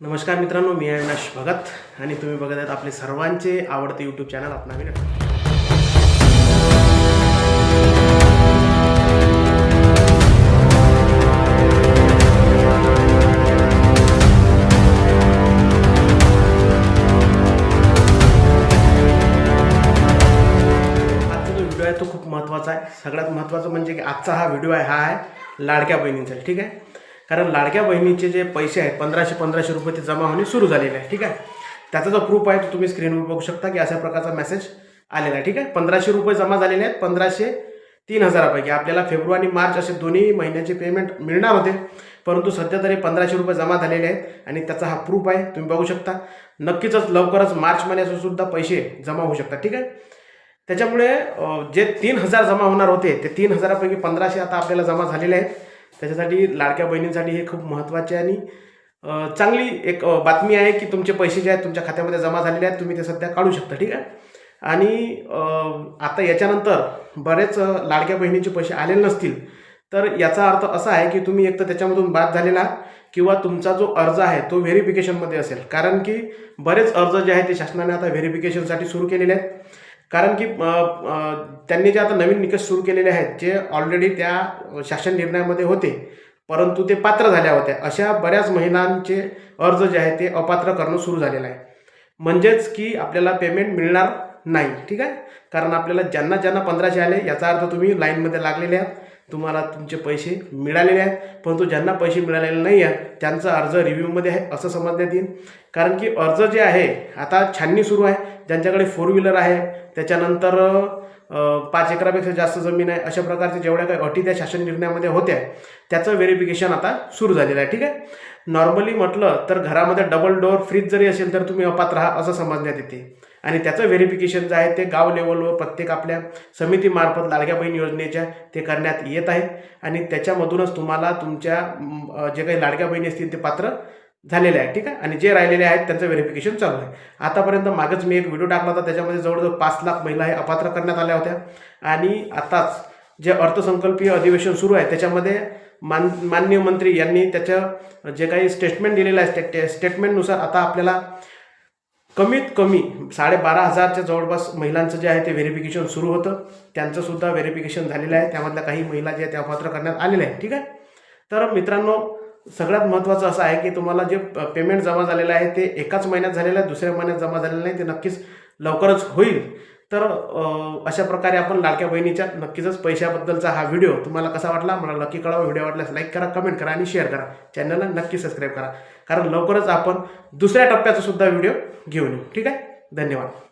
नमस्कार मित्रांनो मी अविनाश भगत आणि तुम्ही बघत आहात आपले सर्वांचे आवडते यूट्यूब चॅनल आपला नवीन आजचा जो व्हिडिओ आहे तो खूप महत्त्वाचा आहे. सगळ्यात महत्त्वाचं म्हणजे की आजचा हा व्हिडिओ आहे हा आहे लाडक्या बहिणींचा ठीक आहे? कारण लाडक्या बहिणीचे जे पैसे आहेत पंधराशे पंधराशे रुपये ते जमा होणे सुरू झालेले आहे ठीक आहे? त्याचा जो प्रूफ आहे तो तुम्ही स्क्रीनवर बघू शकता की अशा प्रकारचा मेसेज आलेला आहे ठीक आहे? पंधराशे रुपये जमा झालेले आहेत पंधराशे तीन हजारापैकी. आपल्याला फेब्रुवारी मार्च असे दोन्ही महिन्याचे पेमेंट मिळणार होते. परंतु सध्या तरी पंधराशे रुपये जमा झालेले आहेत आणि त्याचा हा प्रूफ आहे तुम्ही बघू शकता. नक्कीच लवकरच मार्च महिन्याचे सुद्धा पैसे जमा होऊ शकतात ठीक आहे? त्याच्यामुळे जे तीन हजार जमा होणार होते ते तीन हजारापैकी पंधराशे आता आपल्याला जमा झालेले आहेत. त्याच्यासाठी लाडक्या बहिणींसाठी हे खूप महत्त्वाचे आणि चांगली एक बातमी आहे की तुमचे पैसे जे आहेत तुमच्या खात्यामध्ये जमा झालेले आहेत तुम्ही ते सध्या काढू शकता ठीक आहे? आणि आता याच्यानंतर बरेच लाडक्या बहिणींचे पैसे आलेले नसतील तर याचा अर्थ असा आहे की तुम्ही एक तर त्याच्यामधून बाद झालेला किंवा तुमचा जो अर्ज आहे तो व्हेरिफिकेशनमध्ये असेल. कारण की बरेच अर्ज जे आहेत ते शासनाने आता व्हेरिफिकेशनसाठी सुरू केलेले आहेत. कारण की त्यांनी जे आता नवीन निकष सुरू केलेले आहेत जे ऑलरेडी त्या शासन निर्णयामध्ये होते परंतु ते पात्र झाल्या होत्या. अशा बऱ्याच महिलांचे अर्ज जे आहे ते अपात्र करणं सुरू झालेलं आहे. म्हणजेच की आपल्याला पेमेंट मिळणार नाही ठीक आहे? कारण आपल्याला ज्यांना ज्यांना पंधराशे आले याचा अर्थ तुम्ही लाईनमध्ये लागलेले आहात. तुम्हाला तुमचे पैसे मिळालेले आहेत परंतु ज्यांना पैसे मिळालेले नाही आहेत त्यांचा अर्ज रिव्ह्यूमध्ये आहे असं समजण्यात येईल. कारण की अर्ज जे आहे आता छाननी सुरू आहे. ज्यांच्याकडे फोर व्हीलर आहे त्याच्यानंतर पाच एकरापेक्षा जास्त जमीन आहे अशा प्रकारचे जेवढ्या काही अटी त्या शासन निर्णयामध्ये होत्या त्याचं व्हेरिफिकेशन आता सुरू झालेलं आहे ठीक आहे? नॉर्मली म्हटलं तर घरामध्ये डबल डोअर फ्रीज जरी असेल तर तुम्ही अपात्र आहात असं समजण्यात येते. आणि त्याचं व्हेरिफिकेशन जे आहे ते गाव लेवलवर प्रत्येक आपल्या समितीमार्फत लाडक्या बहीण योजनेच्या ते करण्यात येत आहे. आणि त्याच्यामधूनच तुम्हाला तुमच्या जे काही लाडक्या बहिणी असतील ते पात्र झालेले आहे ठीक आहे? आणि जे राहिलेले आहेत त्यांचं व्हेरिफिकेशन चालू आहे. आतापर्यंत मागच मी एक व्हिडिओ टाकला होता त्याच्यामध्ये जवळजवळ पाच लाख महिला हे अपात्र करण्यात आल्या होत्या. आणि आताच जे अर्थसंकल्पीय अधिवेशन सुरू आहे त्याच्यामध्ये मान माननीय मंत्री यांनी त्याचं जे काही स्टेटमेंट दिलेलं आहे स्टे स्टेटमेंटनुसार आता आपल्याला कमीत कमी साडेबारा हजारच्या जवळपास महिलांचं जे आहे ते व्हेरिफिकेशन सुरू होतं. त्यांचं सुद्धा व्हेरिफिकेशन झालेलं आहे. त्यामधल्या काही महिला ज्या त्या पात्र करण्यात आलेल्या आहेत. ठीक आहे? तर मित्रांनो सगळ्यात महत्त्वाचं असं आहे की तुम्हाला जे पेमेंट जमा झालेलं आहे ते एकाच महिन्यात झालेलं आहे दुसऱ्या महिन्यात जमा झालेलं नाही ते नक्कीच लवकरच होईल. तर अशा प्रकारे आपण लाडक्या बहिणीच्या नक्कीच पैशाबद्दलचा हा व्हिडिओ तुम्हाला कसा वाटला मला नक्की कळवा. व्हिडिओ वाटल्यास लाईक करा कमेंट करा आणि शेअर करा. चॅनलला नक्की सबस्क्राईब करा. कारण लवकरच आपण दुसऱ्या टप्प्याचा सुद्धा व्हिडिओ घेऊन येऊ. ठीक आहे? धन्यवाद.